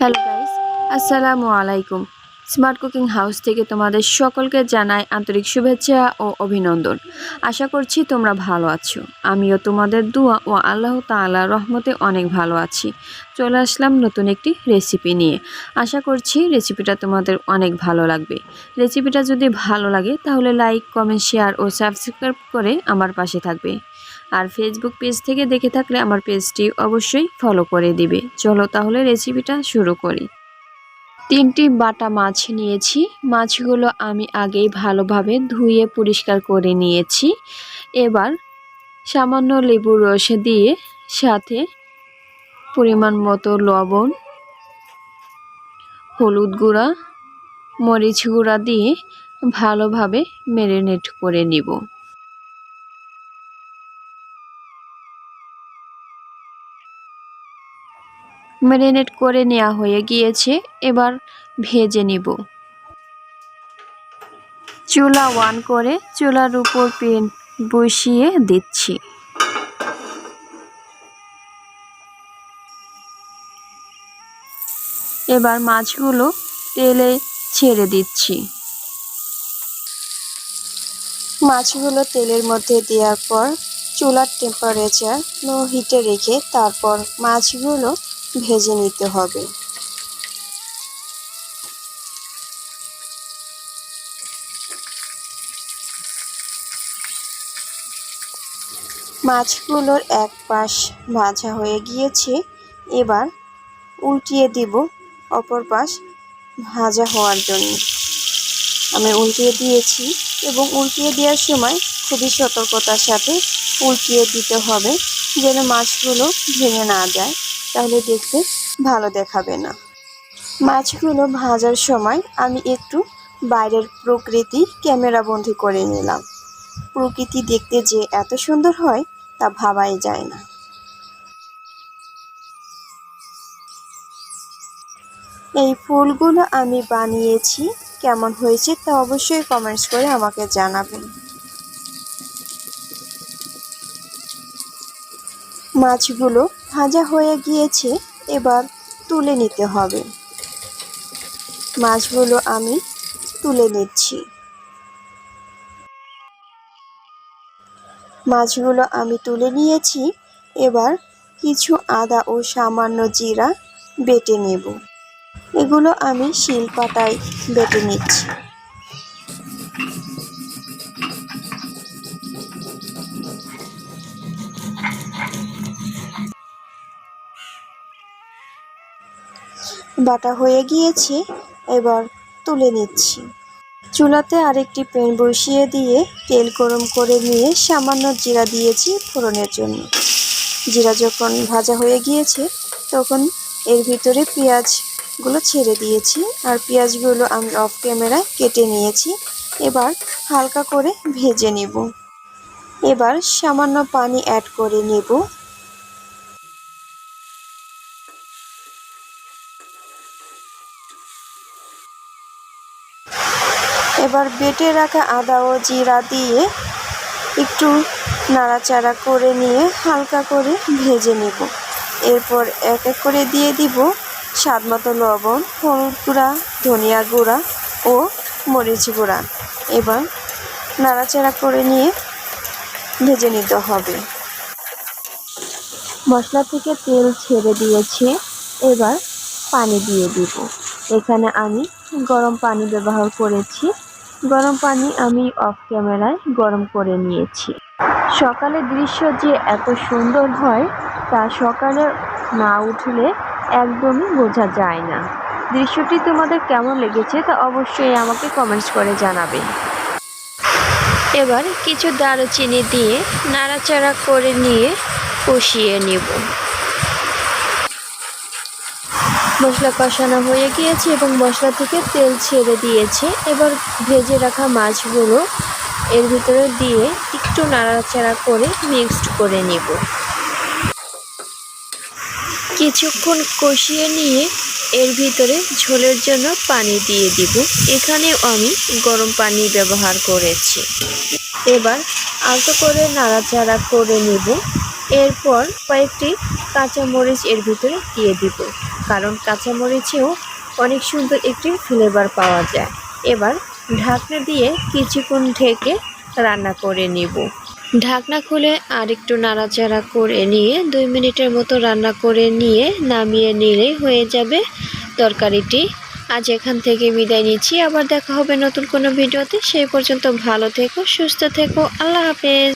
Hello guys আসসালামু আলাইকুম smart cooking house থেকে তোমাদের সকলকে জানাই আন্তরিক শুভেচ্ছা ও অভিনন্দন। আশা করছি তোমরা ভালো আছো। আমিও তোমাদের দোয়া ও আল্লাহ তাআলা রহমতে অনেক ভালো আছি। চলে আসলাম নতুন একটি রেসিপি নিয়ে। আশা করছি রেসিপিটা তোমাদের অনেক ভালো লাগবে। রেসিপিটা যদি ভালো লাগে, তাহলে লাইক কমেন্ট শেয়ার ও সাবস্ক্রাইব করে আমার পাশে থাকবে। আর ফেসবুক পেজ থেকে দেখে থাকলে আমার পেজটি অবশ্যই ফলো করে দিবে। চলো তাহলে রেসিপিটা শুরু করি। তিনটি বাটা মাছ নিয়েছি। মাছগুলো আমি আগেই ভালোভাবে ধুয়ে পরিষ্কার করে নিয়েছি। এবার সামান্য লেবুর রস দিয়ে সাথে পরিমাণ মতো লবণ, হলুদ গুঁড়া, মরিচ গুঁড়া দিয়ে ভালোভাবে ম্যারিনেট করে নিব। ম্যারিনেট করে নেওয়া হয়ে গিয়েছে, এবার ভেজে নিব। চুলা ওয়ান করে চুলার উপর পেন বসিয়ে দিচ্ছি। এবার মাছগুলো তেলে ছেড়ে দিচ্ছি। মাছগুলো তেলের মধ্যে দেওয়ার পর চুলার টেম্পারেচার লো হিটে রেখে তারপর মাছগুলো ভেজে নিতে হবে। মাছগুলোর এক পাশ ভাজা হয়ে গিয়েছে, এবার উল্টিয়ে দিব অপর পাশ ভাজা হওয়ার জন্য। আমি উল্টিয়ে দিয়েছি এবং উল্টিয়ে দেওয়ার সময় খুবই সতর্কতার সাথে উল্টিয়ে দিতে হবে যেন মাছগুলো ভেঙে না যায়। তাহলে দেখতে ভালো দেখাবে না। মাছগুলো ভাজার সময় আমি একটু বাইরের প্রকৃতি ক্যামেরা বন্দি করে নিলাম। প্রকৃতি দেখতে যে এত সুন্দর হয়, তা ভাবাই যায় না। এই ফুলগুলো আমি বানিয়েছি, কেমন হয়েছে তা অবশ্যই কমেন্টস করে আমাকে জানাবেন। মাছগুলো ভাজা হয়ে গিয়েছে, এবার তুলে নিতে হবে। মাছগুলো আমি তুলে নিচ্ছি। মাছগুলো আমি তুলে নিয়েছি, এবার কিছু আদা ও সামান্য জিরা বেটে নেব। এগুলো আমি শিলপাটায় বেটে নিচ্ছি। বাটা হয়ে গিয়েছে, এবার তুলে নিচ্ছি। চুলাতে আরেকটি প্যান বসিয়ে দিয়ে তেল গরম করে নিয়ে সামান্য জিরা দিয়েছি ফোড়নের জন্য। জিরা যখন ভাজা হয়ে গিয়েছে, তখন এর ভিতরে পেঁয়াজগুলো ছেড়ে দিয়েছি আর পেঁয়াজগুলো আমি অফ ক্যামেরায় কেটে নিয়েছি। এবার হালকা করে ভেজে নেব। এবার সামান্য পানি অ্যাড করে নেব। এবার বেটে রাখা আদা ও জিরা দিয়ে একটু নাড়াচাড়া করে নিয়ে হালকা করে ভেজে নেব। এরপর এক এক করে দিয়ে দিব স্বাদ মতো লবণ, হলুদ গুঁড়া, ধনিয়া গুঁড়া ও মরিচ গুঁড়া। এবার নাড়াচাড়া করে নিয়ে ভেজে নিতে হবে। মশলা থেকে তেল ছেড়ে দিয়েছে, এবার পানি দিয়ে দিব। এখানে আমি গরম পানি ব্যবহার করেছি। গরম পানি আমি অফ ক্যামেরায় গরম করে নিয়েছি। সকালের দৃশ্য যে এত সুন্দর হয়, তা সকালে না উঠলে একদমই বোঝা যায় না। দৃশ্যটি তোমাদের কেমন লেগেছে তা অবশ্যই আমাকে কমেন্টস করে জানাবে। এবার কিছু দারুচিনি দিয়ে নাড়াচাড়া করে নিয়ে কষিয়ে নেব। মশলা কষানো হয়ে গিয়েছে এবং মশলা থেকে তেল ছেড়ে দিয়েছে। এবার ভেজে রাখা মাছগুলো এর ভিতরে দিয়ে একটু নাড়াচাড়া করে মিক্সড করে নেব। কিছুক্ষণ কষিয়ে নিয়ে এর ভিতরে ঝোলের জন্য পানি দিয়ে দিব। এখানেও আমি গরম পানি ব্যবহার করেছি। এবার আলতো করে নাড়াচাড়া করে নেব। এরপর কয়েকটি কাঁচামরিচ এর ভিতরে দিয়ে দিব। কারণ কাঁচামরিচেও অনেক সুন্দর একটি ফ্লেভার পাওয়া যায়। এবার ঢাকনা দিয়ে কিছুক্ষণ ঢেকে রান্না করে নিব। ঢাকনা খুলে আর একটু নাড়াচাড়া করে নিয়ে দুই মিনিটের মতো রান্না করে নিয়ে নামিয়ে নিলেই হয়ে যাবে তরকারিটি। আজ এখান থেকে বিদায় নিচ্ছি। আবার দেখা হবে নতুন কোনো ভিডিওতে। সেই পর্যন্ত ভালো থেকো, সুস্থ থেকো। আল্লাহ হাফেজ।